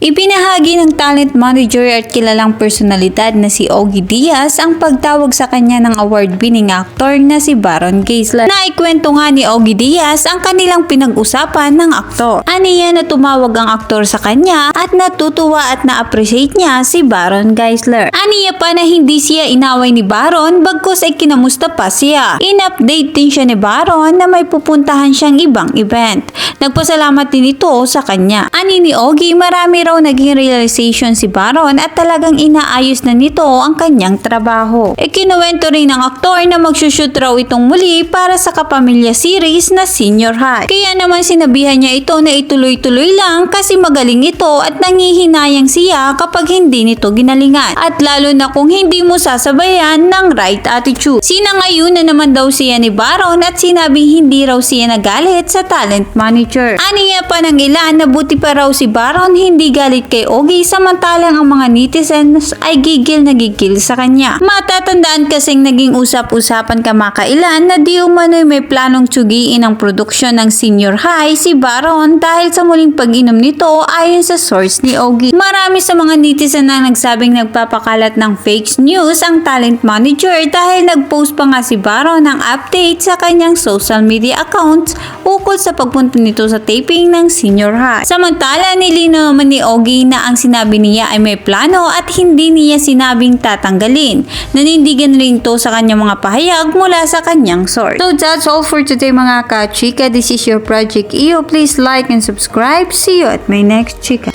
Ibinahagi ng talent manager at kilalang personalidad na si Ogie Diaz ang pagtawag sa kanya ng award-winning actor na si Baron Gaisler. Naikwento nga ni Ogie Diaz ang kanilang pinag-usapan ng aktor. Aniya na tumawag ang aktor sa kanya at natutuwa at na-appreciate niya si Baron Geisler. Aniya pa na hindi siya inaway ni Baron bagkus ay kinamusta pa siya. In-update din siya ni Baron na may pupuntahan siyang ibang event. Nagpasalamat din ito sa kanya. Ani ni Ogie, marami raw naging realization si Baron at talagang inaayos na nito ang kanyang trabaho. E kinuwento rin ng aktor na magsushoot raw itong muli para sa kapamilya series na Senior High. Kaya naman sinabihan niya ito na ituloy-tuloy lang kasi magaling ito at nangihinayang siya kapag hindi nito ginalingan. At lalo na kung hindi mo sasabayan ng right attitude. Sinangayon na naman daw siya ni Baron at sinabing hindi raw siya nagalit sa talent manager. Aniya pa ng ilan na buti pa raw si Baron hindi galit kay Ogie samantalang ang mga netizens ay gigil na gigil sa kanya. Matatandaan kasing naging usap-usapan kamakailan na di umano'y may planong tsugiin ang produksyon ng senior high si Baron dahil sa muling pag-inom nito ayon sa source ni Ogie. Marami sa mga netizen na nagsabing nagpapakalat ng fake news ang talent manager dahil nag-post pa nga si Baron ng update sa kanyang social media accounts ukol sa pagpunta nito sa taping ng senior high. Samantala, nilino naman ni Ogie na ang sinabi niya ay may plano at hindi niya sinabing tatanggalin. Nanindigan rin to sa kanyang mga pahayag mula sa kanyang source. So that's all for today mga ka-chika. This is your Project EO. Please like and subscribe. See you at my next chika.